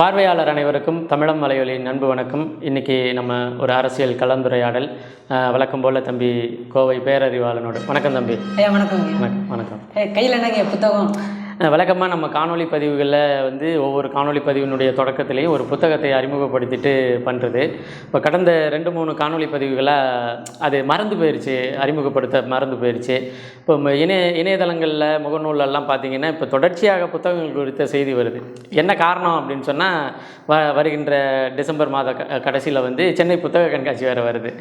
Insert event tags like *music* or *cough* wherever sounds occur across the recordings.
பார்வையாளர் அனைவருக்கும் தமிழம் மலையொலியின் அன்பு வணக்கம். இன்றைக்கி நம்ம ஒரு அரசியல் கலந்துரையாடல். வழக்கம் போல் தம்பி கோவை பேரறிவாளனோடு வணக்கம் தம்பி. வணக்கம் வணக்கம். ஏ கையில் என்னங்க புத்தகம்? வழக்கமாக நம்ம காணொலி பதிவுகளில் வந்து ஒவ்வொரு காணொலி பதிவினுடைய தொடக்கத்திலையும் ஒரு புத்தகத்தை அறிமுகப்படுத்திட்டு பண்ணுறது இப்போ கடந்த ரெண்டு மூணு காணொலி பதிவுகளாக அது மறந்து போயிடுச்சு அறிமுகப்படுத்த மறந்து போயிடுச்சு இப்போ இணைய இணையதளங்களில் முகநூலெல்லாம் பார்த்தீங்கன்னா இப்போ தொடர்ச்சியாக புத்தகங்கள் குறித்த செய்தி வருது. என்ன காரணம் அப்படின்னு சொன்னால் வ வருகின்ற டிசம்பர் மாத கடைசியில் வந்து சென்னை புத்தக கண்காட்சி வேறு வருது.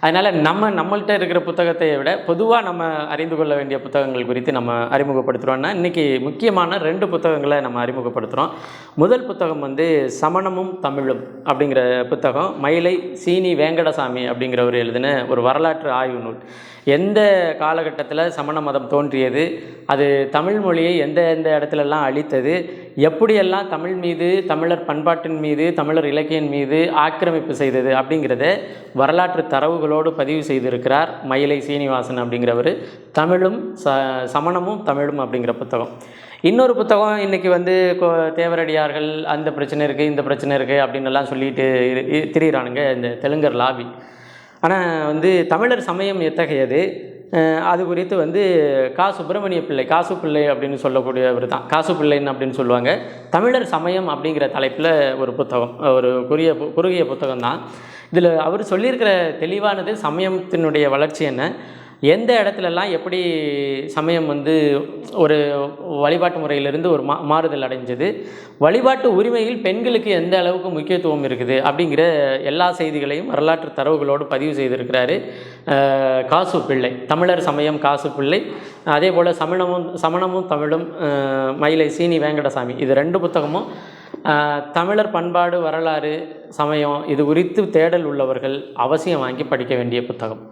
அதனால் நம்ம நம்மள்கிட்ட இருக்கிற புத்தகத்தை விட பொதுவாக நம்ம அறிந்து கொள்ள வேண்டிய புத்தகங்கள் குறித்து நம்ம அறிமுகப்படுத்துகிறோன்னா இன்றைக்கி முக்கிய முக்கியமான ரெண்டு புத்தகங்களை நம்ம அறிமுகப்படுத்துகிறோம் முதல் புத்தகம் வந்து சமணமும் தமிழும் அப்படிங்கிற புத்தகம். மயிலை சீனி வேங்கடசாமி அப்படிங்கிறவர் எழுதின ஒரு வரலாற்று ஆய்வு நூல். எந்த காலகட்டத்தில் சமண மதம் தோன்றியது? அது தமிழ் மொழியை எந்த எந்த இடத்துலலாம் அழித்தது? எப்படியெல்லாம் தமிழ் மீது தமிழர் பண்பாட்டின் மீது தமிழர் இலக்கியின் மீது ஆக்கிரமிப்பு செய்தது அப்படிங்கிறத வரலாற்று தரவுகளோடு பதிவு செய்திருக்கிறார் மயிலை சீனிவாசன் அப்படிங்கிறவர். தமிழும் ச சமணமும் தமிழும் அப்படிங்கிற புத்தகம். இன்னொரு புத்தகம் இன்றைக்கி வந்து தேவரடியார்கள் அந்த பிரச்சனை இருக்குது இந்த பிரச்சனை இருக்குது அப்படின்னு எல்லாம் சொல்லிட்டு திரியிறானுங்க இந்த தெலுங்கர் லாபி. ஆனால் வந்து தமிழர் சமயம் எத்தகையது? அது குறித்து வந்து கா. சுப்பிரமணிய பிள்ளை காசு பிள்ளை அப்படின்னு சொல்லக்கூடியவர் தான். காசு பிள்ளைன்னு அப்படின்னு சொல்லுவாங்க. தமிழர் சமயம் அப்படிங்கிற தலைப்பில் ஒரு புத்தகம் ஒரு குறுகிய பு- குறுகிய புத்தகம் தான் இதில் அவர் சொல்லியிருக்கிற தெளிவானது சமயத்தினுடைய வளர்ச்சி என்ன? எந்த இடத்துலலாம் எப்படி சமயம் வந்து ஒரு வழிபாட்டு முறையிலிருந்து ஒரு மா மாறுதல் அடைஞ்சது? வழிபாட்டு உரிமையில் பெண்களுக்கு எந்த அளவுக்கு முக்கியத்துவம் இருக்குது? அப்படிங்கிற எல்லா செய்திகளையும் வரலாற்று தரவுகளோடு பதிவு செய்திருக்கிறாரு காசு பிள்ளை தமிழர் சமயம் காசு பிள்ளை. அதே போல் சமணமும் சமணமும் தமிழும் மயிலை சீனி வேங்கடசாமி. இது ரெண்டு புத்தகமும். தமிழர் பண்பாடு வரலாறு சமயம் இது குறித்து தேடல் உள்ளவர்கள் அவசியம் வாங்கி படிக்க வேண்டிய புத்தகம்.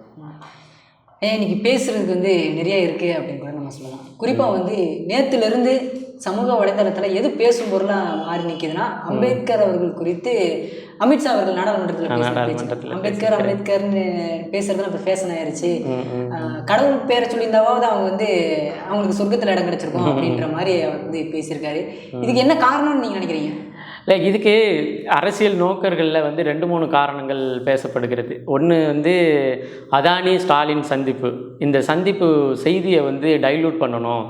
இன்னைக்கு பேசுறதுக்கு வந்து நிறைய இருக்கு அப்படின்னு கூட நம்ம சொல்லலாம். குறிப்பாக வந்து நேத்துல இருந்து சமூக வலைதளத்துல எது பேசும் பொருளா மாறி நிக்குதுன்னா அம்பேத்கர் அவர்கள் குறித்து அமித்ஷா அவர்கள் நாடாளுமன்றத்தில் அம்பேத்கர் அம்பேத்கர்னு பேசுறதுல இப்போ ஃபேஷன் ஆயிருச்சு. கடவுள் பேரை சொல்லியிருந்தாவது அவங்க வந்து அவங்களுக்கு சொர்க்கத்துல இடம் கிடைச்சிருக்கும் அப்படின்ற மாதிரி அவர் வந்து பேசியிருக்காரு. இதுக்கு என்ன காரணம்னு நீங்க நினைக்கிறீங்க? இல்லை இதுக்கு அரசியல் நோக்கர்களில் வந்து ரெண்டு மூணு காரணங்கள் பேசப்படுகிறது. ஒன்று வந்து அதானி ஸ்டாலின் சந்திப்பு. இந்த சந்திப்பு செய்தியை வந்து டைல்யூட் பண்ணணும்.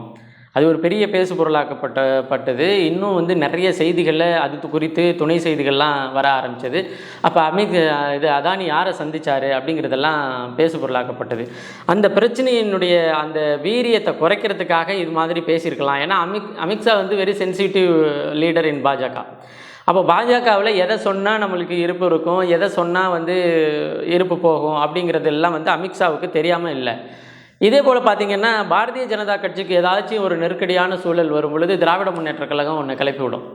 அது ஒரு பெரிய பேசு பொருளாக்கப்பட்ட பட்டது இன்னும் வந்து நிறைய செய்திகளில் அது குறித்து துணை செய்திகள்லாம் வர ஆரம்பித்தது அப்போ அமித் இது அதானி யாரை சந்தித்தார் அப்படிங்கிறதெல்லாம் பேசு பொருளாக்கப்பட்டது அந்த பிரச்சனையினுடைய அந்த வீரியத்தை குறைக்கிறதுக்காக இது மாதிரி பேசியிருக்கலாம். ஏன்னா அமித் அமித்ஷா வந்து வெரி சென்சிட்டிவ் லீடர் இன் பாஜக. அப்போ பாஜகவில் எதை சொன்னால் நம்மளுக்கு இருப்பு இருக்கும்? எதை சொன்னால் வந்து இருப்பு போகும்? அப்படிங்கிறது எல்லாம் வந்து அமித்ஷாவுக்கு தெரியாமல் இல்லை. இதே போல் பார்த்தீங்கன்னா பாரதிய ஜனதா கட்சிக்கு ஏதாச்சும் ஒரு நெருக்கடியான சூழல் வரும் பொழுது திராவிட முன்னேற்றக் கழகம் ஒன்று கிளப்பி விடும்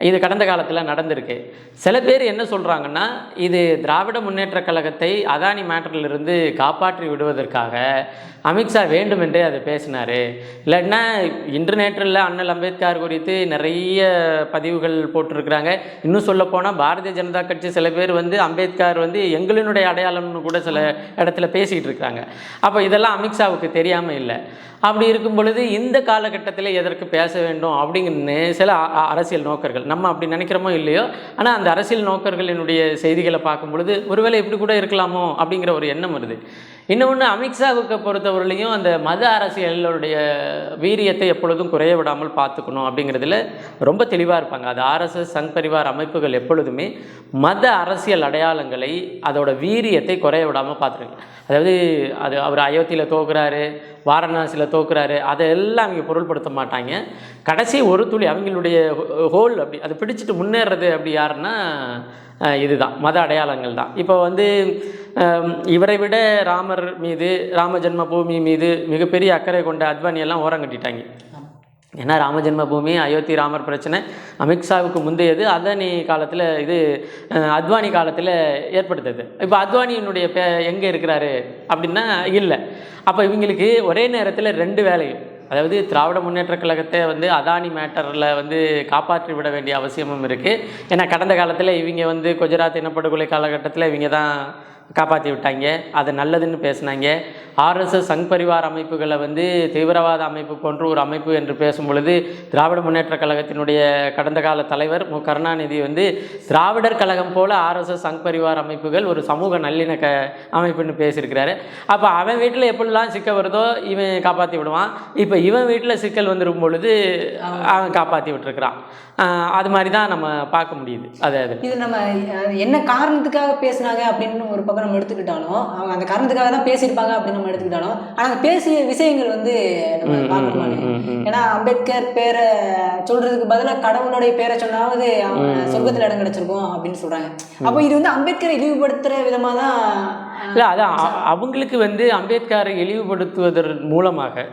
இது கடந்த காலத்தில் நடந்திருக்கு. சில பேர் என்ன சொல்கிறாங்கன்னா இது திராவிட முன்னேற்றக் கழகத்தை அதானி மேட்டரிலிருந்து காப்பாற்றி விடுவதற்காக அமித்ஷா வேண்டுமென்றே அதை பேசினார். இல்லைன்னா இன்று அண்ணல் அம்பேத்கர் குறித்து நிறைய பதிவுகள் போட்டிருக்கிறாங்க. இன்னும் சொல்லப்போனால் பாரதிய ஜனதா கட்சி சில பேர் வந்து அம்பேத்கர் வந்து எங்களினுடைய அடையாளம்னு கூட சில இடத்துல பேசிகிட்டு இருக்காங்க. அப்போ இதெல்லாம் அமித்ஷாவுக்கு தெரியாமல் இல்லை. அப்படி இருக்கும் பொழுது இந்த காலகட்டத்தில் எதற்கு பேச வேண்டும் அப்படிங்கன்னு சில அ- அரசியல் நோக்கர்கள் நம்ம அப்படி நினைக்கிறோமோ இல்லையோ ஆனால் அந்த அரசியல் நோக்கர்களினுடைய செய்திகளை பார்க்கும் பொழுது ஒருவேளை இப்படி கூட இருக்கலாமோ அப்படிங்கிற ஒரு எண்ணம் வருது. இன்னொன்று அமித்ஷாவுக்கு பொறுத்தவரையிலையும் அந்த மத அரசியலுடைய வீரியத்தை எப்பொழுதும் குறைய விடாமல் பார்த்துக்கணும் அப்படிங்கிறதுல ரொம்ப தெளிவாக இருப்பாங்க. அது ஆர்எஸ்எஸ் சங் பரிவார் அமைப்புகள் எப்பொழுதுமே மத அரசியல் அடையாளங்களை அதோட வீரியத்தை குறைய விடாமல் பார்த்துருங்க அதாவது அது அவர் அயோத்தியில் தோக்குறாரு வாரணாசியில் தோக்குறாரு அதெல்லாம் அவங்க பொருள்படுத்த மாட்டாங்க. கடைசி ஒரு துளி அவங்களுடைய ஹோல் அப்படி அதை பிடிச்சிட்டு முன்னேறது அப்படி யாருன்னா இதுதான் மத அடையாளங்கள் தான். இப்போ வந்து இவரை விட ராமர் மீது ராம ஜென்ம பூமி மீது மிகப்பெரிய அக்கறை கொண்ட அத்வானி எல்லாம் ஓரம் கட்டிட்டாங்க. ஏன்னா ராமஜென்ம பூமி அயோத்தி ராமர் பிரச்சனை அமித்ஷாவுக்கு முந்தையது அதானி காலத்தில் இது அத்வானி காலத்தில் ஏற்படுத்தது. இப்போ அத்வானியினுடைய பே எங்கே இருக்கிறாரு அப்படின்னா இல்லை. அப்போ இவங்களுக்கு ஒரே நேரத்தில் ரெண்டு வேலையும் அதாவது திராவிட முன்னேற்றக் கழகத்தை வந்து அதானி மேட்டரில் வந்து காப்பாற்றி விட வேண்டிய அவசியமும் இருக்குது ஏன்னா கடந்த காலத்தில் இவங்க வந்து குஜராத் இனப்படுகொலை காலகட்டத்தில் இவங்க தான் காப்பாற்றி விட்டாங்க. அது நல்லதுன்னு பேசினாங்க. ஆர்எஸ்எஸ் சங் பரிவார் அமைப்புகளை வந்து தீவிரவாத அமைப்பு போன்ற ஒரு அமைப்பு என்று பேசும் பொழுது திராவிட முன்னேற்ற கழகத்தினுடைய கடந்த கால தலைவர் மு. கருணாநிதி வந்து திராவிடர் கழகம் போல ஆர்எஸ்எஸ் சங் பரிவார் அமைப்புகள் ஒரு சமூக நல்லிணக்க அமைப்புன்னு பேசியிருக்கிறாரு. அப்போ அவன் வீட்டில் எப்படிலாம் சிக்கல் வருதோ இவன் காப்பாற்றி விடுவான். இப்போ இவன் வீட்டில் சிக்கல் வந்துடும் பொழுது அவன் காப்பாற்றி விட்டுருக்கிறான். அது மாதிரி தான் நம்ம பார்க்க முடியுது. அது அது. இது நம்ம என்ன காரணத்துக்காக பேசுனாங்க அப்படின்னு ஒரு பக்கம் நம்ம எடுத்துக்கிட்டாலும் அவங்க அந்த காரணத்துக்காக தான் பேசியிருப்பாங்க அப்படின்னு நம்ம எடுத்துக்கிட்டாலும் ஆனால் அந்த பேசிய விஷயங்கள் வந்து நம்ம பார்க்க மாட்டோம் ஏன்னா அம்பேத்கர் பேரை சொல்றதுக்கு பதிலாக கடவுளுடைய பேரை சொன்னாவது அவன் சொர்க்கத்தில் இடம் கிடைச்சிருக்கும் அப்படின்னு சொல்றாங்க. அப்போ இது வந்து அம்பேத்கரை இழிவுபடுத்துற விதமா தான் இல்லை அதான் அவங்களுக்கு வந்து அம்பேத்கரை இழிவுபடுத்துவதன் மூலமாக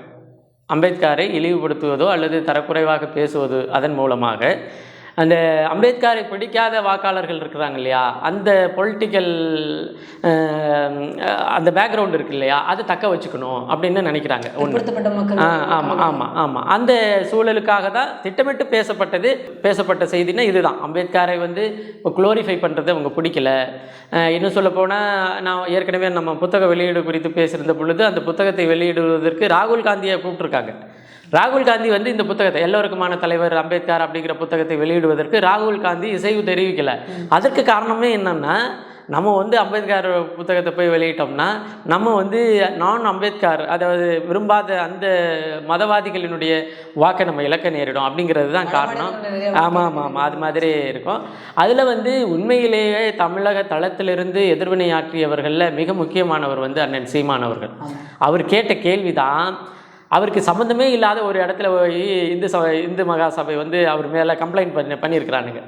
அம்பேத்கரை இழிவுபடுத்துவதோ அல்லது தரக்குறைவாக பேசுவதோ அதன் மூலமாக அந்த அம்பேத்கரை பிடிக்காத வாக்காளர்கள் இருக்கிறாங்க இல்லையா? அந்த பொலிட்டிக்கல் அந்த பேக்ரவுண்ட் இருக்கு இல்லையா? அதை தக்க வச்சுக்கணும் அப்படின்னு நினைக்கிறாங்க. ஒன்று ஆமாம் ஆமாம் ஆமாம் அந்த சூழலுக்காக தான் திட்டமிட்டு பேசப்பட்டது பேசப்பட்ட செய்தின்னா இதுதான். அம்பேத்கரை வந்து குளோரிஃபை பண்ணுறது அவங்க பிடிக்கல. இன்னும் சொல்ல போனால் நான் ஏற்கனவே நம்ம புத்தக வெளியீடு குறித்து பேசியிருந்த பொழுது அந்த புத்தகத்தை வெளியிடுவதற்கு ராகுல் காந்தியை கூப்பிட்ருக்காங்க ராகுல் காந்தி வந்து இந்த புத்தகத்தை எல்லோருக்குமான தலைவர் அம்பேத்கர் அப்படிங்கிற புத்தகத்தை வெளியிடுவதற்கு ராகுல் காந்தி இசைவு தெரிவிக்கலை. அதற்கு காரணமே என்னன்னா நம்ம வந்து அம்பேத்கர் புத்தகத்தை போய் வெளியிட்டோம்னா நம்ம வந்து நான் அம்பேத்கர் அதாவது விரும்பாத அந்த மதவாதிகளினுடைய வாக்கை நம்ம இழக்க நேரிடும் அப்படிங்கிறது தான் காரணம். ஆமாம் ஆமாம் ஆமாம் அது மாதிரி இருக்கும். அதில் வந்து உண்மையிலேயே தமிழக தளத்திலிருந்து எதிர்வினையாற்றியவர்களில் மிக முக்கியமானவர் வந்து அண்ணன் சீமான் அவர்கள். அவர் கேட்ட கேள்வி தான் அவருக்கு சம்மந்தமே இல்லாத ஒரு இடத்துல போய் இந்து சபை இந்து மகா சபை வந்து அவர் மேலே கம்ப்ளைண்ட் பண்ணி பண்ணியிருக்கிறானுங்க.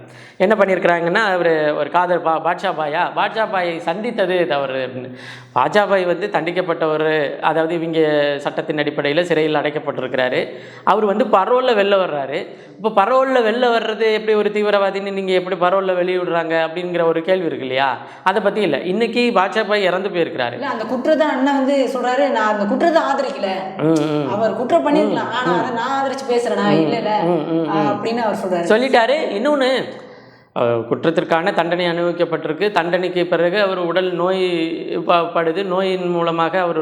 என்ன பண்ணியிருக்கிறாங்கன்னா அவர் ஒரு காதல் பா பாட்ஷா பாயா பாட்ஷா பாயை சந்தித்தது தவறு. பாட்ஷா பாய் வந்து தண்டிக்கப்பட்டவர் அதாவது இவங்க சட்டத்தின் அடிப்படையில் சிறையில் அடைக்கப்பட்டிருக்கிறாரு. அவர் வந்து பரோலில் வெளில வர்றாரு. இப்போ பரோலில் வெளில வர்றது எப்படி ஒரு தீவிரவாதின்னு நீங்கள் எப்படி பரோலில் வெளியிடுறாங்க அப்படிங்கிற ஒரு கேள்வி இருக்கு இல்லையா? அதை பற்றி இல்லை. இன்னைக்கு பாட்ஷா பாய் இறந்து போயிருக்கிறாரு. அந்த குற்றத்தை அண்ணன் வந்து சொல்றாரு நான் அந்த குற்றத்தை ஆதரிக்கல. அவர் குற்றம் பண்ணிருக்கலாம் ஆனா அதை நான் ஆதரிச்சு பேசுறேனா? இல்ல இல்ல அப்படின்னு அவர் சொல்றாரு. சொல்லிட்டாரு. இன்னொன்று குற்றத்திற்கான தண்டனை அனுபவிக்கப்பட்டிருக்கு. தண்டனைக்கு பிறகு அவர் உடல் நோய் படுது. நோயின் மூலமாக அவர்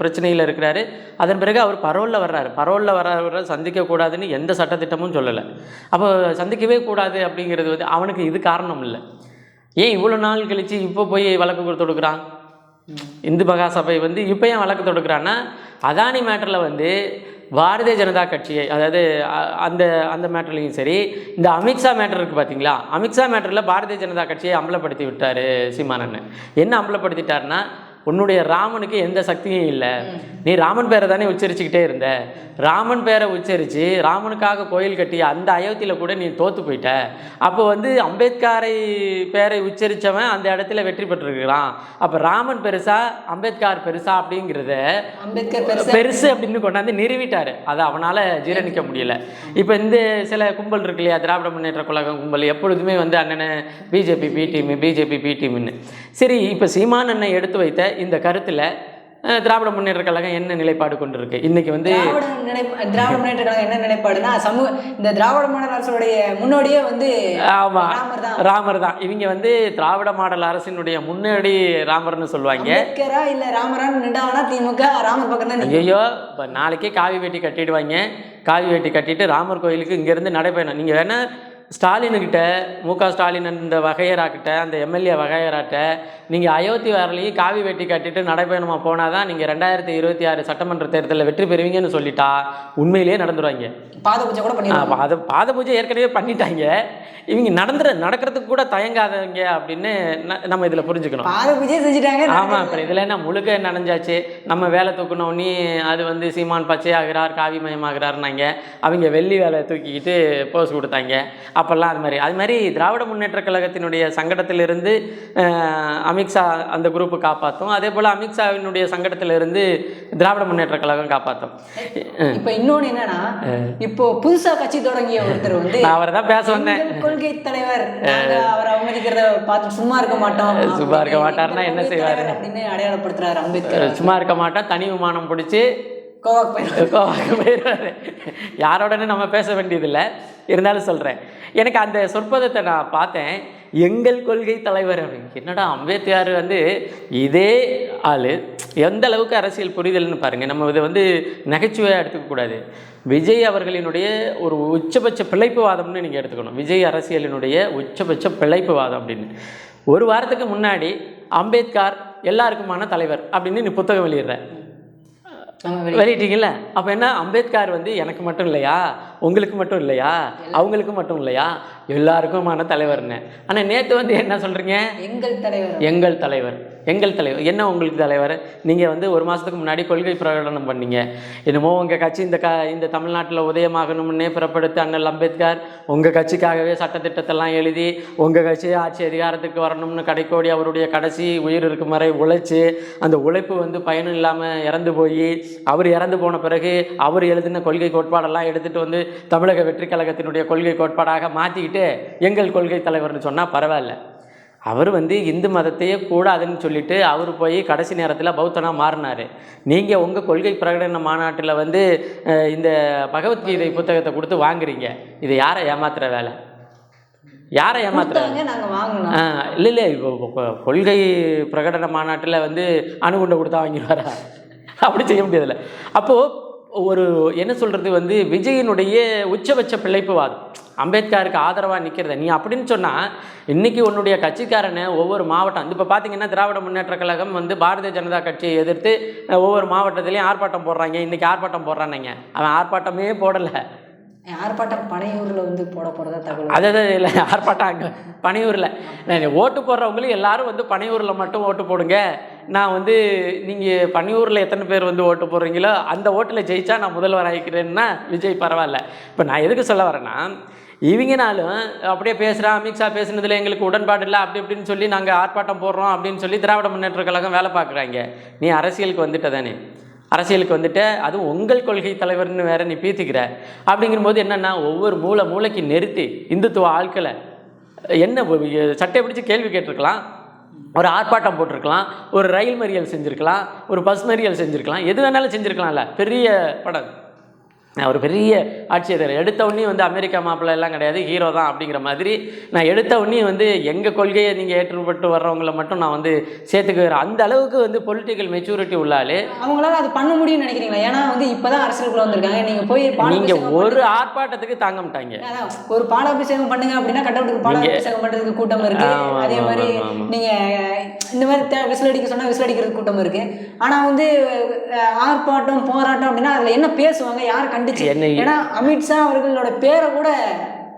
பிரச்சனையில் இருக்கிறாரு. அதன் பிறகு அவர் பரோலில் வர்றாரு. பரோலில் வர்றவரை சந்திக்கக்கூடாதுன்னு எந்த சட்டத்திட்டமும் சொல்லலை. அப்போ சந்திக்கவே கூடாது அப்படிங்கிறது வந்து அவனுக்கு இது காரணம் இல்லை. ஏன் இவ்வளோ நாள் கழித்து இப்போ போய் வழக்கு கொடுத்து கொடுக்குறான்? இந்து மகா சபை வந்து இப்போ ஏன் வழக்கு தொடுக்கிறான்னா அதானி மேட்டரில் வந்து பாரதிய ஜனதா கட்சியை அதாவது அந்த அந்த மேட்டர்லையும் சரி இந்த அமித்ஷா மேட்டர் இருக்குது பார்த்தீங்களா அமித்ஷா மேட்டரில் பாரதிய ஜனதா கட்சியை அம்பலப்படுத்தி விட்டார் சீமானன் என்ன அம்பலப்படுத்திட்டார்னா உன்னுடைய ராமனுக்கு எந்த சக்தியும் இல்லை. நீ ராமன் பேரை தானே உச்சரிச்சுக்கிட்டே இருந்த. ராமன் பேரை உச்சரித்து ராமனுக்காக கோயில் கட்டி அந்த அயோத்தியில் கூட நீ தோத்து போயிட்ட. அப்போ வந்து அம்பேத்கரை பேரை உச்சரித்தவன் அந்த இடத்துல வெற்றி பெற்றிருக்கிறான். அப்போ ராமன் பெருசா அம்பேத்கர் பெருசா அப்படிங்கிறத அம்பேத்கர் பெருசா? பெருசு அப்படின்னு கொண்டாந்து நிறுவிட்டாரு. அதை அவனால் ஜீரணிக்க முடியல. இப்போ இந்த சில கும்பல் இருக்கு இல்லையா? திராவிட முன்னேற்ற கழகம் கும்பல் எப்பொழுதுமே வந்து அண்ணனை BJP B team BJP B டீம்னு. சரி இப்போ சீமான் அண்ணன் எடுத்து வைத்த இந்த கருத்தில் திராவிட முன்னேற்ற கழகம் என்ன நிலைப்பாடு கொண்டிருக்கு? இன்னைக்கு வந்து திராவிட முன்னேற்ற கழகம் என்ன நினைப்பாடுன்னா சமூக இந்த திராவிட மாடல் அரசுடைய முன்னோடியே வந்து ஆமாம் ராமர் தான். ராமர் தான். இவங்க வந்து திராவிட மாடல் அரசினுடைய முன்னோடி ராமர்னு சொல்லுவாங்க. இல்ல ராமரான்னு நின்றாங்கன்னா திமுக ராமர் பக்கம் தான். ஐயோ இப்போ நாளைக்கே காவி வேட்டி கட்டிடுவாங்க. காவி வேட்டி கட்டிட்டு ராமர் கோயிலுக்கு இங்கேருந்து நடைபயணம். நீங்கள் வேணா ஸ்டாலினுக்கிட்ட மு க ஸ்டாலின் அந்த வகையராக்கிட்ட அந்த எம்எல்ஏ வகையராட்ட நீங்கள் அயோத்தி வரலையும் காவி வேட்டி கட்டிட்டு நடைபயணமாக போனால் தான் நீங்கள் ரெண்டாயிரத்தி இருபத்தி ஆறு சட்டமன்ற தேர்தலில் வெற்றி பெறுவீங்கன்னு சொல்லிட்டா உண்மையிலேயே நடந்துருவாங்க. பாத பூஜை கூட பண்ணிடுவாங்க அது பாத பூஜை ஏற்கனவே பண்ணிட்டாங்க. இவங்க நடந்துற நடக்கிறதுக்கு கூட தயங்காதவங்க அப்படின்னு நம்ம இதில் புரிஞ்சுக்கணும். பாத பூஜையே செஞ்சுட்டாங்க ஆமாம் அப்புறம் இதில் என்ன முழுக்க நனைஞ்சாச்சு நம்ம வேலை தூக்கணுன்னே அது வந்து சீமான் பச்சையாகிறார் காவிமயமாகிறாருனாங்க அவங்க வெள்ளி வேலை தூக்கிக்கிட்டு போஸ் கொடுத்தாங்க. அப்போல்லாம் அது மாதிரி. அது மாதிரி திராவிட முன்னேற்ற கழகத்தினுடைய சங்கடத்திலிருந்து அமித்ஷா அந்த குரூப்பு காப்பாற்றும் அதே போல் அமித்ஷாவினுடைய சங்கடத்திலிருந்து திராவிட முன்னேற்ற கழகம் காப்பாற்றும் இப்ப இன்னொன்னு என்னன்னா இப்போ புதுசா கட்சி தொடங்கிய ஒருத்தர் வந்து நான் அவரை தான் பேச வந்தேன். கொள்கை தலைவர். அவரை அவமதிக்கிறத பார்த்து சும்மா இருக்க மாட்டோம். சும்மா இருக்க மாட்டாருன்னா என்ன செய்வாரு? அப்படின்னு அடையாளப்படுத்துறாரு அம்பேத்கர். சும்மா இருக்க மாட்டோம். தனி விமானம் பிடிச்சி கோவாக்கு போயிடுவாரு. யாரோடனே நம்ம பேச வேண்டியதில்லை. இருந்தாலும் சொல்கிறேன் எனக்கு அந்த சொற்பதத்தை நான் பார்த்தேன். எங்கள் கொள்கை தலைவர் அப்படின்னு. என்னடா அம்பேத்கர் வந்து இதே ஆள். எந்த அளவுக்கு அரசியல் புரிதல்னு பாருங்கள் நம்ம இதை வந்து நகைச்சுவையாக எடுத்துக்கக்கூடாது விஜய் அவர்களினுடைய ஒரு உச்சபட்ச பிழைப்புவாதம்னு நீங்கள் எடுத்துக்கணும். விஜய் அரசியலினுடைய உச்சபட்ச பிழைப்புவாதம் அப்படின்னு. ஒரு வாரத்துக்கு முன்னாடி அம்பேத்கர் எல்லாருக்குமான தலைவர் அப்படின்னு நீ புத்தகம் வெளியிடுற. வெளியிட்டீங்கல்ல? அப்போ என்ன அம்பேத்கர் வந்து எனக்கு மட்டும் இல்லையா? உங்களுக்கு மட்டும் இல்லையா? அவங்களுக்கு மட்டும் இல்லையா? எல்லாருக்குமான தலைவர்னு. ஆனால் நேற்று வந்து என்ன சொல்கிறீங்க எங்கள் தலைவர். எங்கள் தலைவர். எங்கள் தலைவர் என்ன உங்களுக்கு தலைவர்? நீங்கள் வந்து ஒரு மாதத்துக்கு முன்னாடி கொள்கை பிரகடனம் பண்ணீங்க. என்னமோ உங்கள் கட்சி இந்த க இந்த தமிழ்நாட்டில் உதயமாகணும்னே பிறப்படுத்த அண்ணல் அம்பேத்கர் உங்கள் கட்சிக்காகவே சட்டத்திட்டத்தெல்லாம் எழுதி உங்கள் கட்சி ஆட்சி அதிகாரத்துக்கு வரணும்னு கடைக்கோடி அவருடைய கடைசி உயிர் இருக்கும் வரை உழைச்சி அந்த உழைப்பு வந்து பயனும் இல்லாமல் இறந்து போய் அவர் இறந்து போன பிறகு அவர் எழுதின கொள்கை கோட்பாடெல்லாம் எடுத்துகிட்டு வந்து தமிழக வெற்றி கழகத்தினுடைய கொள்கை கோட்பாடாக மாற்றிக்கிட்டு எங்கள் கொள்கை தலைவர்னு சொன்னால் பரவாயில்ல. அவர் வந்து இந்து மதத்தையே கூடாதுன்னு சொல்லிட்டு அவர் போய் கடைசி நேரத்தில் பௌத்தனாக மாறினார். நீங்கள் உங்கள் கொள்கை பிரகடன மாநாட்டில் வந்து இந்த பகவத்கீதை புத்தகத்தை கொடுத்து வாங்குறீங்க. இது யாரை ஏமாத்துற வேலை? யாரை ஏமாத்துற கொடுத்தாங்க நாங்க வாங்கினோம் இல்லை இல்லை இப்போ கொள்கை பிரகடன மாநாட்டில் வந்து அணுகுண்டை கொடுத்தா வாங்கிடுவாரா? அப்படி செய்ய முடியாதுல்ல. அப்போது ஒரு என்ன சொல்கிறது வந்து விஜயினுடைய உச்சபட்ச பிழைப்புவாதம். அம்பேத்கருக்கு ஆதரவாக நிற்கிறத நீ அப்படின்னு சொன்னால் இன்றைக்கி உன்னுடைய கட்சிக்காரனை ஒவ்வொரு மாவட்டம் இப்போ பார்த்தீங்கன்னா திராவிட முன்னேற்ற கழகம் வந்து பாரதிய ஜனதா கட்சியை எதிர்த்து ஒவ்வொரு மாவட்டத்துலேயும் ஆர்ப்பாட்டம் போடுறாங்க. இன்றைக்கி ஆர்ப்பாட்டம் போடுறானுங்க. அவன் ஆர்ப்பாட்டமே போடலை. ஆர்ப்பாட்டம் பனையூரில் வந்து போட போகிறதா தகவல் அதான் இல்லை ஆர்ப்பாட்டம் அங்கே பனையூரில். நான் ஓட்டு போடுறவங்களும் எல்லாரும் வந்து பனையூரில் மட்டும் ஓட்டு போடுங்க. நான் வந்து நீங்கள் பனையூரில் எத்தனை பேர் வந்து ஓட்டு போடுறீங்களோ அந்த ஓட்டில் ஜெயிச்சா நான் முதல்வர் ஆகிக்கிறேன்னா விஜய் பரவாயில்ல. இப்போ நான் எதுக்கு சொல்ல வரேன்னா இவங்கனாலும் அப்படியே பேசுகிறேன் அமித்ஷா பேசுனதில் எங்களுக்கு உடன்பாடு இல்லை அப்படி இப்படின்னு சொல்லி நாங்கள் ஆர்ப்பாட்டம் போடுறோம் அப்படின்னு சொல்லி திராவிட முன்னேற்ற கழகம் வேலை பார்க்குறாங்க. நீ அரசியலுக்கு வந்துட்ட தானே அரசியலுக்கு வந்துட்டு அதுவும் உங்கள் கொள்கை தலைவர்னு வேற நீ பீத்திக்கிற. அப்படிங்கும்போது என்னென்னா ஒவ்வொரு மூளை மூளைக்கு நிறுத்தி இந்துத்துவ ஆட்களை. என்ன சட்டை பிடிச்சி கேள்வி கேட்டிருக்கலாம். ஒரு ஆர்ப்பாட்டம் போட்டிருக்கலாம். ஒரு ரயில் மறியல் செஞ்சுருக்கலாம். ஒரு பஸ் மறியல் செஞ்சுருக்கலாம். எது வேணாலும் செஞ்சுருக்கலாம்ல. பெரிய படம். நான் ஒரு பெரிய ஆட்சியர் எடுத்த உடனே வந்து அமெரிக்கா மாப்பிள்ளை எல்லாம் கிடையாது ஹீரோ தான் அப்படிங்கிற மாதிரி. நான் எடுத்த உடனே வந்து எங்கள் கொள்கையை நீங்கள் ஏற்றுப்பட்டு வர்றவங்கள மட்டும் நான் வந்து சேர்த்துக்குறேன் அந்த அளவுக்கு வந்து பொலிட்டிக்கல் மெச்சூரிட்டி உள்ளாலே அவங்களால அது பண்ண முடியும்னு நினைக்கிறீங்களா? ஏன்னா வந்து இப்பதான் அரசியலுக்குள்ள வந்திருக்காங்க. நீங்க போய் நீங்கள் ஒரு ஆர்ப்பாட்டத்துக்கு தாங்க மாட்டாங்க. ஒரு பாலாபிஷேகம் பண்ணுங்க அப்படின்னா கட்டவுட்டுக்கு பாலாபிஷேகம் பண்றதுக்கு கூட்டம் இருக்கு. அதே மாதிரி ஆமா, ஆமா. நீங்க இந்த மாதிரி தே- விசில் அடிக்க சொன்னா விசில் அடிக்கிறதுக்கு கூட்டம் இருக்கு. ஆனா வந்து ஆர்ப்பாட்டம் போராட்டம் அப்படின்னா அதுல என்ன பேசுவாங்க யார் கண்டிச்சு? என்ன- ஏன்னா அமித்ஷா அவர்களோட பேரை கூட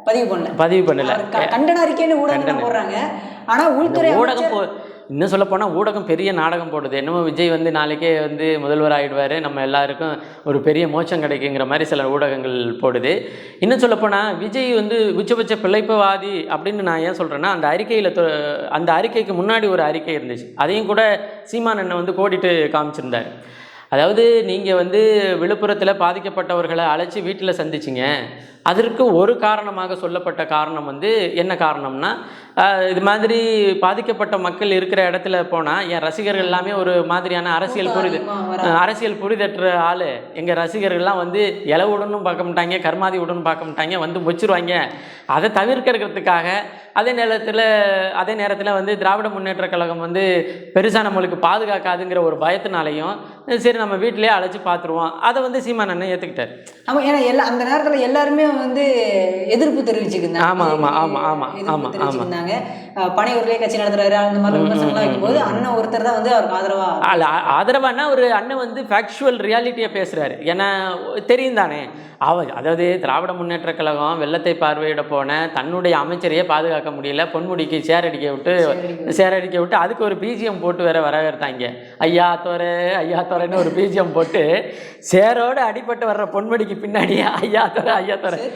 பதிவு பண்ணல. பதிவு பண்ணல. கண்டன அறிக்கைன்னு ஊடகம் போடுறாங்க. ஆனா உள்துறை ஊடகம் இன்னும் சொல்லப்போனால் ஊடகம் பெரிய நாடகம் போடுது. என்னமோ விஜய் வந்து நாளைக்கே வந்து முதல்வர் ஆகிடுவார் நம்ம எல்லாருக்கும் ஒரு பெரிய மோச்சம் கிடைக்குங்கிற மாதிரி சில ஊடகங்கள் போடுது. இன்னும் சொல்லப்போனால் விஜய் வந்து உச்சபட்ச பிழைப்புவாதி அப்படின்னு நான் ஏன் சொல்கிறேன்னா அந்த அறிக்கையில் அந்த அறிக்கைக்கு முன்னாடி ஒரு அறிக்கை இருந்துச்சு. அதையும் கூட சீமான் அண்ணன் வந்து கோடிட்டு காமிச்சிருந்தார். அதாவது நீங்கள் வந்து விழுப்புரத்தில் பாதிக்கப்பட்டவர்களை அழைச்சி வீட்டில் சந்திச்சிங்க. அதற்கு ஒரு காரணமாக சொல்லப்பட்ட காரணம் வந்து என்ன காரணம்னா இது மாதிரி பாதிக்கப்பட்ட மக்கள் இருக்கிற இடத்துல போனால் என் ரசிகர்கள் எல்லாமே ஒரு மாதிரியான அரசியல் புரிது அரசியல் புரிதற்ற ஆள். எங்கள் ரசிகர்கள்லாம் வந்து இலவுடனும் பார்க்க மாட்டாங்க கர்மாதி உடனும் பார்க்க மாட்டாங்க வந்து வச்சிருவாங்க அதை தவிர்க்கிறதுக்காக அதே நேரத்தில் அதே நேரத்தில் வந்து திராவிட முன்னேற்ற கழகம் வந்து பெருசாக நம்மளுக்கு பாதுகாக்காதுங்கிற ஒரு பயத்தினாலையும் சரி நம்ம வீட்டிலேயே அழைச்சி பார்த்துருவோம். அதை வந்து சீமான் அண்ணன் ஏற்றுக்கிட்டார் ஆமா ஏன்னா எல்லா அந்த நேரத்துல எல்லாருமே வந்து எதிர்ப்பு தெரிவிச்சுக்கிருந்தாங்க ஆமா, ஆமா, ஆமா, ஆமா, எதிர்ப்பு ஆமா, தெரிவிச்சுக்கிருந்தாங்க அஹ் பனையூர்லயே கட்சி நடத்துறாரு. அந்த மாதிரி விமர்சனம்லாம் வைக்கும்போது அண்ணன் ஒருத்தர் தான் வந்து அவருக்கு ஆதரவா? அல்ல, ஆதரவானா ஒரு அண்ணன் வந்து ஃபேக்சுவல் ரியாலிட்டியை பேசுகிறாரு ஏன்னா தெரியும் தானே. அவ அதாவது திராவிட முன்னேற்ற கழகம் வெள்ளத்தை பார்வையிட போன தன்னுடைய அமைச்சரையே பாதுகாக்க முடியல. பொன்முடிக்கு சேரடிக்க விட்டு சேரடிக்க விட்டு. அதுக்கு ஒரு பிஜிஎம் போட்டு வேற வரவேற்றாங்க. ஐயா தோரை ஐயா தோரைன்னு ஒரு பிஜிஎம் போட்டு சேரோடு அடிபட்டு வர்ற பொன்முடிக்கு பின்னாடியே ஐயா தோரை ஐயா தோரை *laughs*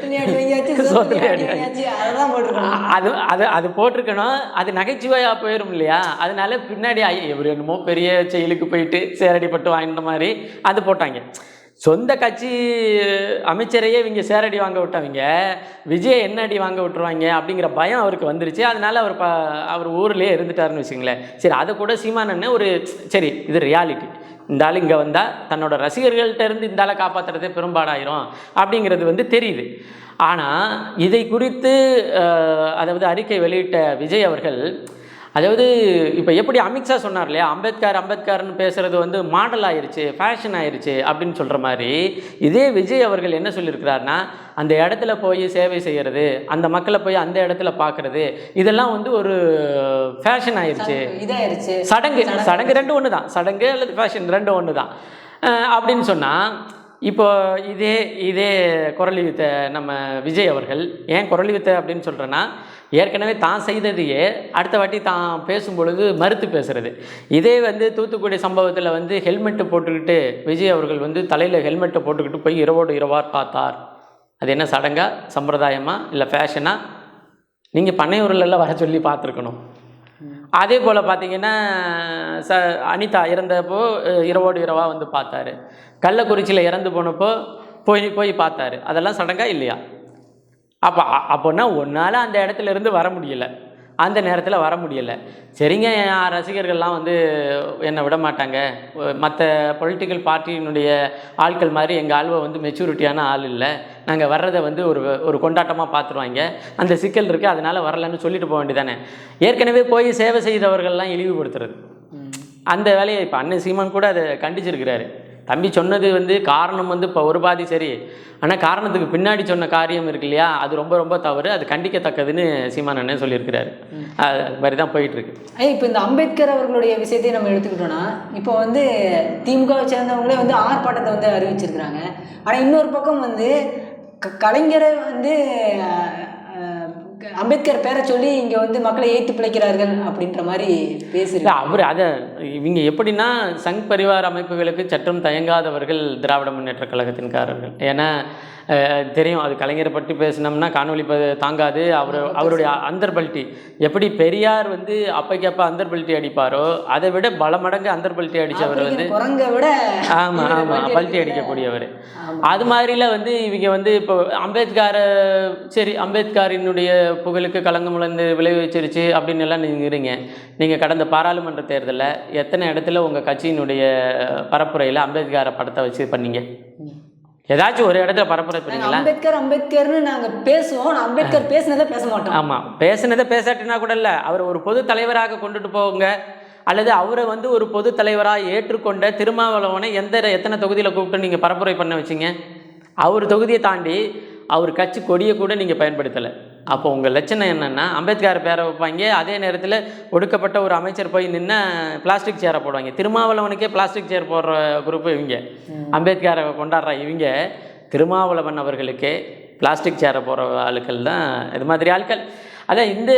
அது அது அது போட்டிருக்கணும். அது நகைச்சுவையாக போயிடும் இல்லையா? அதனால பின்னாடி ஐ- இவர் என்னமோ பெரிய செயலுக்கு போயிட்டு சேரடிப்பட்டு வாங்கின மாதிரி அது போட்டாங்க. சொந்த கட்சி அமைச்சரையே இவங்க சேரடி வாங்க விட்டவங்க விஜய் என்ன அடி வாங்க விட்டுருவாங்க அப்படிங்கிற பயம் அவருக்கு வந்துருச்சு. அதனால அவர் ப அவர் ஊர்லேயே இருந்துட்டாருன்னு வச்சுங்களேன் சரி அதை கூட சீமானன்னு ஒரு சரி இது ரியாலிட்டி இந்த ஆள் இங்கே வந்தால் தன்னோட ரசிகர்கள்ட்ட இருந்து இந்த ஆளை காப்பாற்றுறதே பெரும்பாடாயிரும் அப்படிங்கிறது வந்து தெரியுது. ஆனால் இதை குறித்து அதாவது அறிக்கை வெளியிட்ட விஜய் அவர்கள் அதாவது இப்போ எப்படி அமித்ஷா சொன்னார் இல்லையா அம்பேத்கர் அம்பேத்கர்னு பேசுறது வந்து மாடல் ஆயிருச்சு ஃபேஷன் ஆயிருச்சு அப்படின்னு சொல்கிற மாதிரி இதே விஜய் அவர்கள் என்ன சொல்லியிருக்கிறாருன்னா அந்த இடத்துல போய் சேவை செய்கிறது அந்த மக்களை போய் அந்த இடத்துல பார்க்குறது இதெல்லாம் வந்து ஒரு ஃபேஷன் இதாயிருச்சு. சடங்கு சடங்கு. ரெண்டு ஒன்று தான் சடங்கு அல்லது ஃபேஷன் ரெண்டு ஒன்று தான் அப்படின்னு சொன்னால் இப்போ இதே இதே குரலி வித்த நம்ம விஜய் அவர்கள் ஏன் குரலி வித்த அப்படின்னு சொல்கிறேன்னா ஏற்கனவே தான் செய்ததையே அடுத்த வாட்டி தான் பேசும் பொழுது மறுத்து பேசுறது. இதே வந்து தூத்துக்குடி சம்பவத்தில் வந்து ஹெல்மெட்டு போட்டுக்கிட்டு விஜய் அவர்கள் வந்து தலையில் ஹெல்மெட்டை போட்டுக்கிட்டு போய் இரவோடு இரவார் பார்த்தார். அது என்ன சடங்காக சம்பிரதாயமாக இல்லை ஃபேஷனாக நீங்கள் பண்ணையூரில் வர சொல்லி பார்த்துருக்கணும். அதே போல் பார்த்தீங்கன்னா ச அனிதா இறந்தப்போ இரவோடு இரவாக வந்து பார்த்தாரு. கள்ளக்குறிச்சியில் இறந்து போனப்போ போய் போய் பார்த்தாரு. அதெல்லாம் சடங்காக இல்லையா? அப்போ அப்போன்னா ஒன்றால் அந்த இடத்துல இருந்து வர முடியல. அந்த நேரத்தில் வர முடியலை. சரிங்க ரசிகர்கள்லாம் வந்து என்னை விட மாட்டாங்க. மற்ற பொலிட்டிக்கல் பார்ட்டியினுடைய ஆட்கள் மாதிரி எங்கள் ஆள்வை வந்து மெச்சூரிட்டியான ஆள் இல்லை. நாங்கள் வர்றதை வந்து ஒரு ஒரு கொண்டாட்டமாக பார்த்துருவாங்க அந்த சிக்கல் இருக்குது அதனால் வரலன்னு சொல்லிட்டு போக வேண்டியதானே. ஏற்கனவே போய் சேவை செய்தவர்கள்லாம் இழிவுபடுத்துறது. அந்த வேலையை இப்போ அண்ணன் சீமான் கூட அதை கண்டிச்சிருக்கிறாரு. தம்பி சொன்னது வந்து காரணம் வந்து இப்போ ஒரு பாதி சரி. ஆனால் காரணத்துக்கு பின்னாடி சொன்ன காரியம் இருக்கு இல்லையா? அது ரொம்ப ரொம்ப தவறு. அது கண்டிக்கத்தக்கதுன்னு சீமான் அண்ணன் சொல்லியிருக்கிறாரு. அது மாதிரி தான் போயிட்டுருக்கு இப்போ இந்த அம்பேத்கர் அவர்களுடைய விஷயத்தையும் நம்ம எடுத்துக்கிட்டோம்னா இப்போ வந்து திமுகவை சேர்ந்தவங்களே வந்து ஆர்ப்பாட்டத்தை வந்து அறிவிச்சிருக்கிறாங்க. ஆனால் இன்னொரு பக்கம் வந்து க- கலைஞரை வந்து அம்பேத்கர் பேரை சொல்லி இங்கே வந்து மக்களை ஏற்று பிழைக்கிறார்கள் அப்படின்ற மாதிரி பேசுகிறார் அவர் அதை இவங்க எப்படின்னா சங் பரிவார அமைப்புகளுக்கு சற்றும் தயங்காதவர்கள் திராவிட முன்னேற்ற கழகத்தின்காரர்கள் ஏன்னா தெரியும். அது கலைஞரை பற்றி பேசினோம்னா காணொலி தாங்காது. அவர் அவருடைய அந்தர்பல்ட்டி. எப்படி பெரியார் வந்து அப்பைக்கப்ப அந்தர்பல்ட்டி அடிப்பாரோ அதை விட பல மடங்கு அந்தர்பல்ட்டி அடித்தவர் வந்து விட ஆமாம் ஆமாம் பல்டி பல்ட்டி அடிக்கக்கூடியவர். அது மாதிரில வந்து இவங்க வந்து இப்போ அம்பேத்கரை சரி அம்பேத்கரினுடைய புகழுக்கு களங்கம் விளைந்து விளைவிச்சிருச்சு அப்படின்னு எல்லாம் நீங்கள் இருங்க. நீங்கள் கடந்த பாராளுமன்ற தேர்தலில் எத்தனை இடத்துல உங்கள் கட்சியினுடைய பரப்புரையில் அம்பேத்கரை படத்தை வச்சு பண்ணீங்க? ஏதாச்சும் ஒரு இடத்துல பரப்புரை பண்ணீங்களா அம்பேத்கர் அம்பேத்கர்னு நாங்க பேசுவோம். அம்பேத்கர் பேசுனதை பேச மாட்டோம். ஆமாம் பேசுனதை பேசாட்டினா கூட இல்லை. அவர் ஒரு பொது தலைவராக கொண்டுட்டு போங்க. அல்லது அவரை வந்து ஒரு பொது தலைவராக ஏற்றுக்கொண்ட திருமாவளவனை எந்த எத்தனை தொகுதியில் கூப்பிட்டு நீங்கள் பரப்புரை பண்ண வச்சீங்க? அவர் தொகுதியை தாண்டி அவர் கட்சி கொடியை கூட நீங்கள் பயன்படுத்தலை. அப்போ உங்கள் லட்சணம் என்னென்னா அம்பேத்கர் பேரை வைப்பாங்க. அதே நேரத்தில் ஒடுக்கப்பட்ட ஒரு அமைச்சர் போய் நின்று பிளாஸ்டிக் சேரை போடுவாங்க. திருமாவளவனுக்கே பிளாஸ்டிக் சேர் போடுற குரூப் இவங்க. அம்பேத்கரை கொண்டாடுற இவங்க திருமாவளவன் அவர்களுக்கே பிளாஸ்டிக் சேரை போகிற ஆட்கள் தான் இது மாதிரி ஆட்கள். அதான் இந்த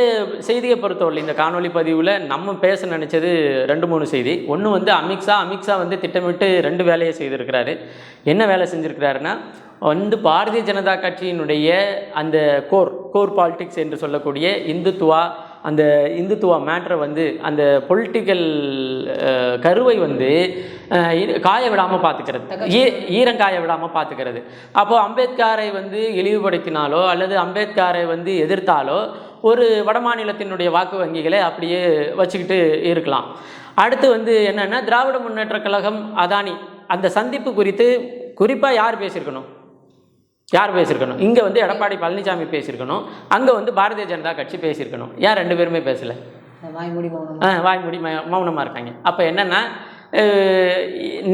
செய்தியை பொறுத்தவரை இந்த காணொளி பதிவில் நம்ம பேச நினச்சது ரெண்டு மூணு செய்தி. ஒன்று வந்து அமித்ஷா அமித்ஷா வந்து திட்டமிட்டு ரெண்டு வேலையை செய்திருக்கிறாரு. என்ன வேலை செஞ்சுருக்கிறாருன்னா வந்து பாரதிய ஜனதா கட்சியினுடைய அந்த கோர் கோர் பாலிடிக்ஸ் என்று சொல்லக்கூடிய இந்துத்துவா அந்த இந்துத்துவா மேட்ரை வந்து அந்த பொலிட்டிக்கல் கருவை வந்து காய விடாமல் பார்த்துக்கிறது. ஈ ஈரங்காய விடாமல் பார்த்துக்கிறது. அப்போது அம்பேத்கரை வந்து இழிவுபடுத்தினாலோ அல்லது அம்பேத்கரை வந்து எதிர்த்தாலோ ஒரு வடமாநிலத்தினுடைய வாக்கு வங்கிகளை அப்படியே வச்சுக்கிட்டு இருக்கலாம். அடுத்து வந்து என்னென்னா திராவிட முன்னேற்ற கழகம் அதானி அந்த சந்திப்பு குறித்து குறிப்பாக யார் பேசியிருக்கணும்? யார் பேசியிருக்கணும்? இங்கே வந்து எடப்பாடி பழனிசாமி பேசியிருக்கணும். அங்கே வந்து பாரதிய ஜனதா கட்சி பேசியிருக்கணும். ஏன் ரெண்டு பேருமே பேசலை? வாய் மூடி போகணும் ஆ வாய் மூடி ம மௌனமாக இருக்காங்க. அப்போ என்னென்னா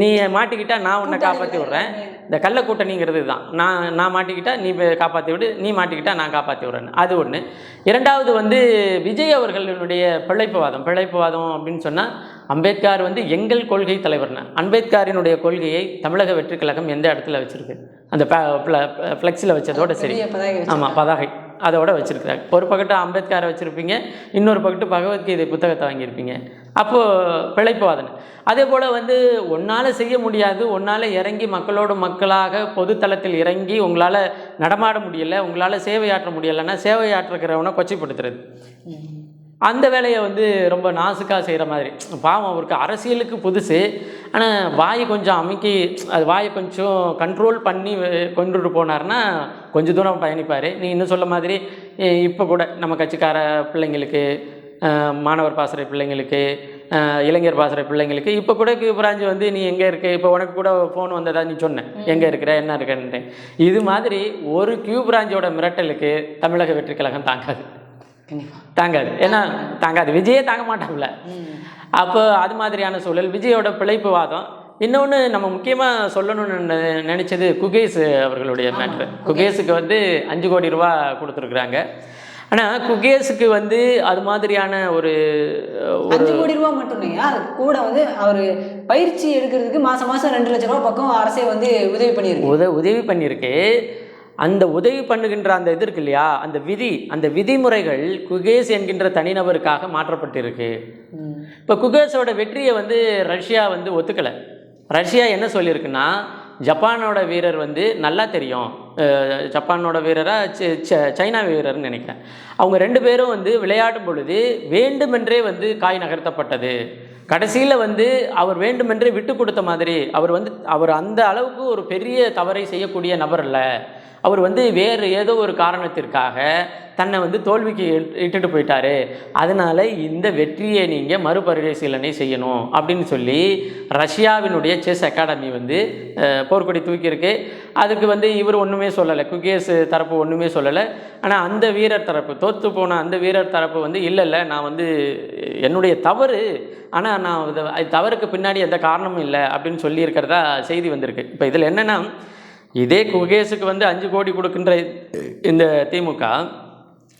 நீ மாட்டிக்கிட்டா நான் உன்னை காப்பாற்றி விட்றேன். இந்த கள்ள கூட்டணிங்கிறது தான் நான் நான் மாட்டிக்கிட்டா நீ காப்பாற்றி விடு நீ மாட்டிக்கிட்டா நான் காப்பாற்றி விட்றேன் அது ஒன்று இரண்டாவது வந்து விஜய் அவர்களுடைய பிழைப்புவாதம் பிழைப்புவாதம் அப்படின்னு சொன்னால் அம்பேத்கர் வந்து எங்கள் கொள்கை தலைவர்னு. அம்பேத்கரினுடைய கொள்கையை தமிழக வெற்றிக் கழகம் எந்த இடத்துல வச்சுருக்கு? அந்த ஃப்ளெக்ஸில் வச்சதோட சரி. ஆமாம் பதாகை அதோட வச்சுருக்கிறாங்க ஒரு பக்கத்து அம்பேத்கரை வச்சுருப்பீங்க இன்னொரு பக்கத்து பகவத்கீதை புத்தகத்தை வாங்கியிருப்பீங்க. அப்போது பிழைப்புவாதனை அதே போல் வந்து உன்னால் செய்ய முடியாது உன்னால் இறங்கி மக்களோடு மக்களாக பொதுத்தளத்தில் இறங்கி உங்களால் நடமாட முடியலை உங்களால் சேவையாற்ற முடியலைன்னா சேவையாற்றுகிறவனை கொச்சைப்படுத்துறது. அந்த வேலையை வந்து ரொம்ப நாசுக்காக செய்கிற மாதிரி. பாவம் அவருக்கு அரசியலுக்கு புதுசு. ஆனால் வாயை கொஞ்சம் அமுக்கி அது வாயை கொஞ்சம் கண்ட்ரோல் பண்ணி கொண்டுட்டு போனார்னா கொஞ்சம் தூரம் பயணிப்பார். நீ இன்னும் சொல்ல மாதிரி இப்போ கூட நம்ம கட்சிக்கார பிள்ளைங்களுக்கு மாணவர் பாசறை பிள்ளைங்களுக்கு இளைஞர் பாசறை பிள்ளைங்களுக்கு இப்போ கூட பிராஞ்சு வந்து நீ எங்கே இருக்க? இப்போ உனக்கு கூட ஃபோன் வந்ததா? நீ சொன்ன. எங்கே இருக்கிற? என்ன இருக்கன்ட்டு. இது மாதிரி ஒரு கியூ பிராஞ்சோட மிரட்டலுக்கு தமிழக வெற்றி கழகம் தாங்காது. தாங்காது. ஏன்னா தாங்காது. விஜயே தாங்க மாட்டாங்கல்ல அப்போ அது மாதிரியான சூழல். விஜயோட பிழைப்பு வாதம். இன்னொன்று நம்ம முக்கியமாக சொல்லணும்னு நினைச்சது குகேஷ் அவர்களுடைய மேட்ரு குகேஷுக்கு வந்து அஞ்சு கோடி ரூபா கொடுத்துருக்குறாங்க. ஆனால் குகேஷுக்கு வந்து அது மாதிரியான ஒரு அஞ்சு கோடி ரூபா மட்டும் இல்லையா? அது கூட வந்து அவர் பயிற்சி எடுக்கிறதுக்கு மாசம் மாசம் ரெண்டு லட்சம் ரூபா பக்கம் அரசே வந்து உதவி பண்ணியிருக்கு. உத உதவி பண்ணியிருக்கு. அந்த உதவி பண்ணுகின்ற அந்த இது இருக்கு இல்லையா? அந்த விதி அந்த விதிமுறைகள் குகேஸ் என்கின்ற தனிநபருக்காக மாற்றப்பட்டிருக்கு. இப்போ குகேஸோட வெற்றியை வந்து ரஷ்யா வந்து ஒத்துக்கலை. ரஷ்யா என்ன சொல்லியிருக்குன்னா ஜப்பானோட வீரர் வந்து நல்லா தெரியும். ஜப்பானோட வீரராக ச- சைனா வீரர்னு நினைக்கிறேன். அவங்க ரெண்டு பேரும் வந்து விளையாடும் பொழுது வேண்டுமென்றே வந்து காய் நகர்த்தப்பட்டது. கடைசியில் வந்து அவர் வேண்டுமென்றே விட்டு கொடுத்த மாதிரி அவர் வந்து அவர் அந்த அளவுக்கு ஒரு பெரிய தவறை செய்யக்கூடிய நபர் இல்லை அவர் வந்து வேறு ஏதோ ஒரு காரணத்திற்காக தன்னை வந்து தோல்விக்கு இட்டுட்டு போயிட்டாரு. அதனால இந்த வெற்றியை நீங்கள் மறுபரிசீலனை செய்யணும் அப்படின்னு சொல்லி ரஷ்யாவினுடைய செஸ் அகாடமி வந்து போர்க்கொடி தூக்கியிருக்கு. அதுக்கு வந்து இவர் ஒன்றுமே சொல்லலை. குகேஸ் தரப்பு ஒன்றுமே சொல்லலை. ஆனால் அந்த வீரர் தரப்பு தோற்று போன அந்த வீரர் தரப்பு வந்து இல்லை இல்லை நான் வந்து என்னுடைய தவறு. ஆனால் நான் இது- தவறுக்கு பின்னாடி எந்த காரணமும் இல்லை அப்படின்னு சொல்லியிருக்கிறதா செய்தி வந்திருக்கு. இப்போ இதில் என்னென்னா இதே குகேஷுக்கு வந்து அஞ்சு கோடி கொடுக்கின்ற இந்த திமுக.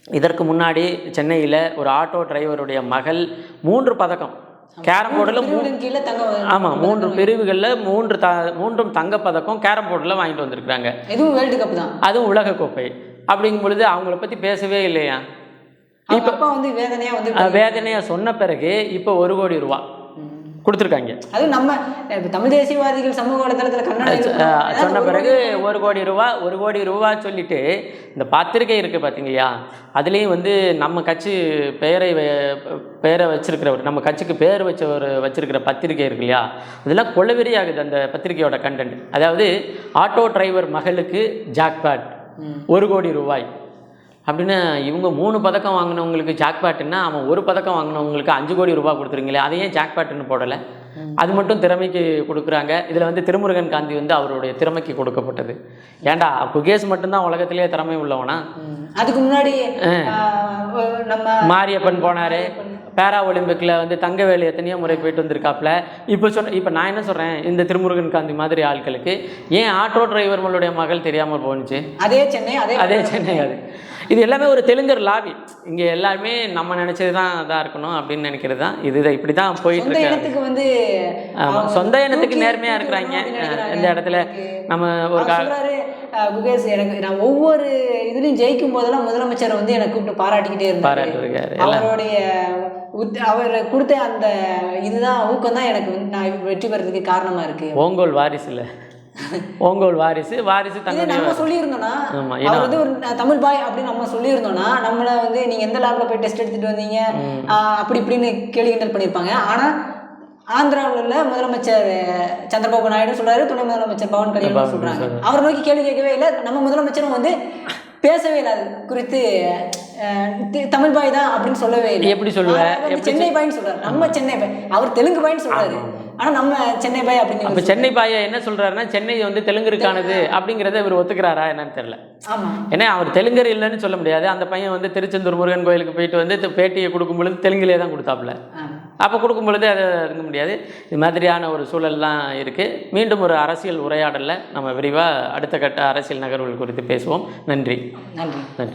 இதற்கு முன்னாடி சென்னையில் ஒரு ஆட்டோ டிரைவருடைய மகள் மூன்று பதக்கம். கேரம் போர்டில் ஆமாம் மூன்று பிரிவுகளில் மூன்று த மூன்றும் தங்கப்பதக்கம் கேரம் போர்டில் வாங்கிட்டு வந்திருக்கிறாங்க. இதுவும் வேர்ல்டு கப் தான். அதுவும் உலகக்கோப்பை அப்படிங்கும் பொழுது அவங்கள பற்றி பேசவே இல்லையா? அப்பா வந்து வேதனையா வந்து அஹ் வேதனையை சொன்ன பிறகு இப்போ ஒரு கோடி ரூபா. கொடுத்துருக்காங்க. அதுவும் நம்ம தமிழ் தேசியவாதிகள் சமூக வலைதளத்துல கன்னடம் அஹ் சொன்ன பிறகு ஒரு கோடி ரூபா ஒரு கோடி ரூபா சொல்லிட்டு இந்த பத்திரிகை இருக்குது பார்த்தீங்களா அதுலேயும் வந்து நம்ம கட்சி பெயரை பெயரை வச்சிருக்கிறவர் நம்ம கட்சிக்கு பேர் வச்சவர் வச்சிருக்கிற பத்திரிகை இருக்கு இல்லையா இதெல்லாம் கொலவெறி ஆகுது அந்த பத்திரிகையோட கண்டென்ட் அதாவது ஆட்டோ டிரைவர் மகளுக்கு ஜாக்பாட் ஒரு கோடி ரூபாய். அப்படின்னு இவங்க மூணு பதக்கம் வாங்கினவங்களுக்கு ஜாக்பாட்டுன்னா அவன் ஒரு பதக்கம் வாங்கினவங்களுக்கு அஞ்சு கோடி ரூபாய் கொடுத்துருங்களே அதை ஏன் ஜாக்பாட்டுன்னு போடலை. அது மட்டும் திறமைக்கு கொடுக்குறாங்க. இதில் வந்து திருமுருகன் காந்தி வந்து அவருடைய திறமைக்கு கொடுக்கப்பட்டது. ஏன்டா குகேஷ் மட்டும்தான் உலகத்திலேயே திறமை உள்ளவனா. அதுக்கு முன்னாடி நம்ம மாரியப்பன் போனார். பேரா ஒலிம்பிக்கில் வந்து தங்கவேலு எத்தனையோ முறை போயிட்டு வந்திருக்காப்புல. இப்போ சொன்ன இப்போ நான் என்ன சொல்கிறேன் இந்த திருமுருகன் காந்தி மாதிரி ஆட்களுக்கு ஏன் ஆட்டோ டிரைவர்களுடைய மகள் தெரியாமல் போணுச்சு? அதே சென்னை அதே அதே சென்னை அது. இது எல்லாமே ஒரு தெலுங்கர் லாபி. இங்கே எல்லாருமே நம்ம நினச்சது தான் இதாக இருக்கணும் அப்படின்னு நினைக்கிறது தான் இது இப்படி தான் போயிட்டு இருக்கு. வந்து சொந்த இனத்துக்கு தூக்கி- நேர்மையாக இருக்கிறாங்க. இந்த இடத்துல நம்ம ஒரு குகேஷ் எனக்கு நான் ஒவ்வொரு இதுலயும் ஜெயிக்கும் போதெல்லாம் முதலமைச்சர் வந்து எனக்கு கூப்பிட்டு பாராட்டிக்கிட்டே இருந்தாரு. அவருடைய அவர் கொடுத்த அந்த இதுதான் ஊக்கம் தான் எனக்கு நான் வெற்றி பெறதுக்கு காரணமா இருக்கு. ஓங்கோல் வாரிசு இல்லை ஓங்கோல் வாரிசு வாரிசு தன்னுடைய நம்ம சொல்லியிருந்தோம்னா அவர் வந்து ஒரு தமிழ் பாய் அப்படின்னு நம்ம சொல்லியிருந்தோம்னா நம்மள வந்து நீங்க எந்த லேப்ல போய் டெஸ்ட் எடுத்துட்டு வந்தீங்க? அப்படி இப்படின்னு கேள்வி கிண்டல் பண்ணியிருப்பாங்க. ஆனா ஆந்திராவில் உள்ள முதலமைச்சர் சந்திரபாபு நாயுடு சொல்றாரு துணை முதலமைச்சர் பவன் கல்யாணம் சொல்றாங்க. அவரை நோக்கி கேள்வி கேட்கவே இல்லை. நம்ம முதலமைச்சரும் வந்து பேசவே இல்லை. அது குறித்து தமிழ் பாய் தான் அப்படின்னு சொல்லவே இல்லை. எப்படி சொல்லுவ? அவர் வந்து எப்படி சென்னை பாய்னு சொல்றாரு. நம்ம சென்னை பாய். அவர் தெலுங்கு பாய்னு சொல்றாரு. ஆனா நம்ம சென்னை பாய் அப்படின்னு அப்போ சென்னை பாயை என்ன சொல்கிறாருன்னா சென்னை வந்து தெலுங்கருக்கானது அப்படிங்கிறத இவர் ஒத்துக்கிறாரா என்னன்னு தெரியல. ஆமா. ஏன்னா அவர் தெலுங்கர் இல்லைன்னு சொல்ல முடியாது. அந்த பையன் வந்து திருச்செந்தூர் முருகன் கோயிலுக்கு போயிட்டு வந்து பேட்டியை கொடுக்கும் பொழுது தெலுங்குலே தான் கொடுத்தாப்புல. அப்போ கொடுக்கும் பொழுது அதை இருக்க முடியாது. இது மாதிரியான ஒரு சூழல்லாம் இருக்குது மீண்டும் ஒரு அரசியல் உரையாடலில் நம்ம விரிவாக அடுத்த கட்ட அரசியல் நகர்வுகள் குறித்து பேசுவோம். நன்றி. நன்றி. நன்றி.